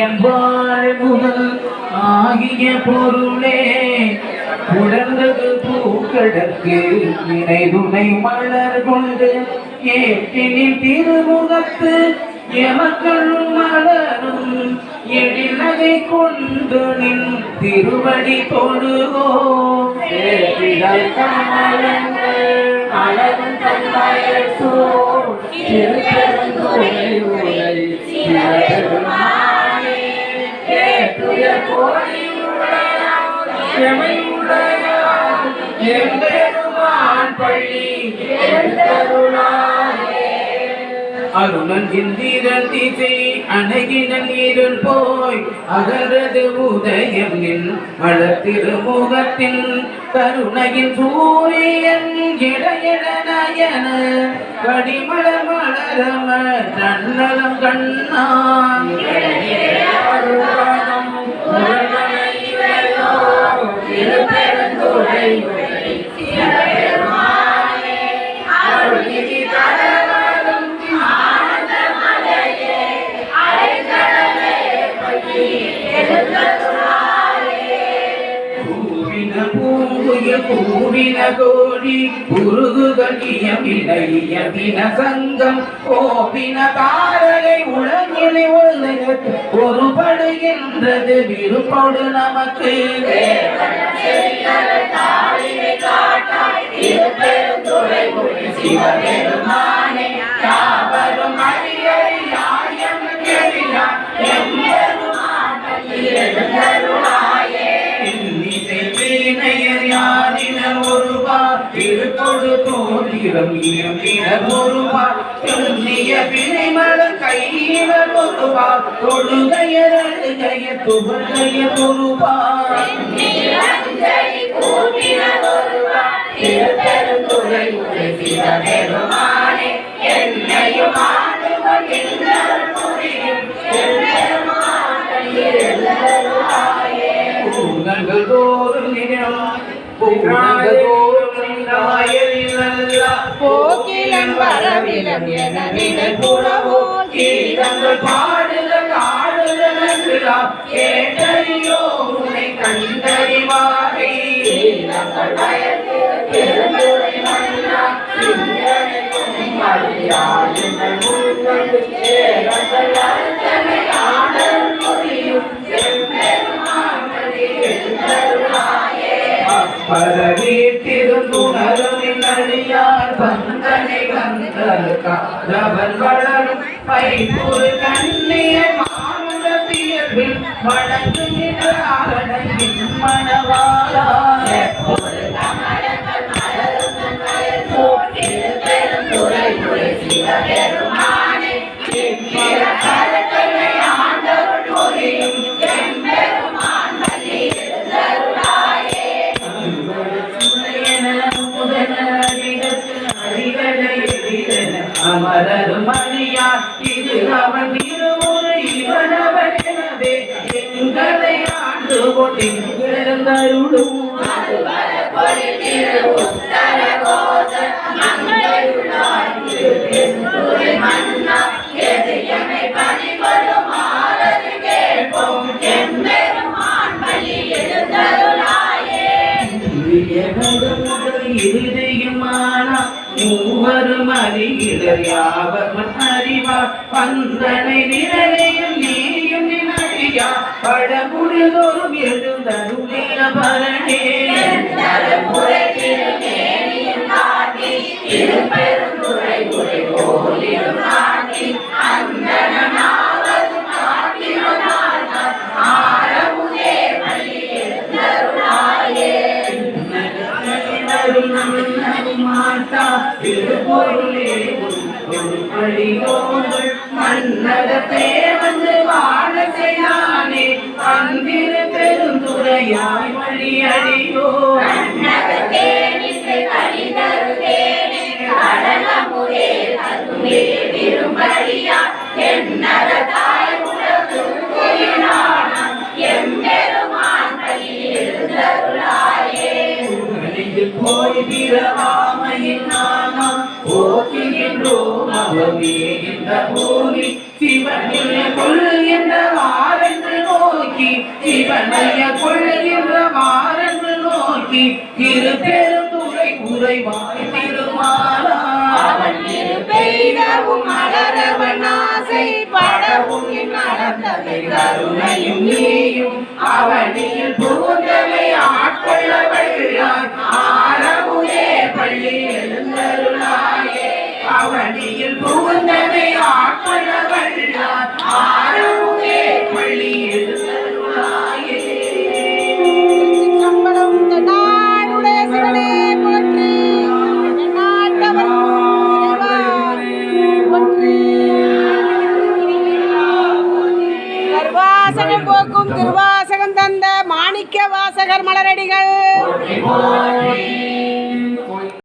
என்பாள் முதல் ஆகிய பொருளே உடர்ந்தது பூக்கடற்கு வினை துணை மலர் கொண்டு ஏற்றினின் திருமுகத்து எமக்கள் மலரும் எழிலகை கொண்டு நின் திருவடி தொழுகோ அழகும் தன்மயல் சோர் திருப்பெருந்துறை உரை உடையார் எம்பெருமான் பள்ளி அருணன் இந்திரன் திசை அணகினன் இருள் போய் அகரது உதயம் நின் வளர்த்திருமுகத்தின் கருணையின் சூரியன் இடையிட நயன கடிமல மலரம தன்னலம் கண்ணான். பூவின பூங்குயில் பூவின கோடி உருகுகிய சங்கம். கோபின தாரகை உலகினை உலகத்து ஒருபடுகின்றது விருப்படு நமக்கு. சிவபெருமானே கையினர் ஒருவார் தொழுகையர் அழுகைய துவகையர் ஒருவார் திருப்பெருந்துறை என்னையும் ஆண்டு புரியும் பூங்கங்கள் தோறும் பூங்கங்கள் தோறும் போக்கிலம் வரவிலம் என நினைப்புறவோ கீழங்கள் பாடுதல் ஆடல் புரியும் செம்பெருமானே எழுந்தருளாயே பரவீட்டிருந்துணரும் நடியார் பந்தனை வந்தருக்காதவன் வளரும் பைப்புறு கண்ணிய மானுட வணங்குகிற ஆடகின் மணவாளா ஆண்டு கொண்டிருந்தருளும் மூவரும் அறிகிறர் யாவரும் அறிவார் பந்தனை நிறையும் நீ நினையா படமுழுதோறும் எழுந்தருளிய பரணே மாட்டா திருப்பொருளே வாழ செய்யானே அந்திரு பெருந்துரையாய் வழி அடியோ நெஞ்சில் போய் திரவாமையின் நாமம் போற்றுகின்றோம் அவமே இந்த பூமி. வாரென்று நோக்கி கண்ணைய கொள்கின்ற வாரென்று நோக்கி இரு திருப்பெருந்துறை உரைவாய் திருமாலா. அவன் இரு பெய்தவும் மலரவன் ஆசை படவும் நடந்தவை கருணையும் நீயும். அவனில் புகுந்தவை ஆட்கொள்ள வாசகம் போக்கும் திருவாசகம் தந்த மாணிக்க வாசகர் மலரடிகள்.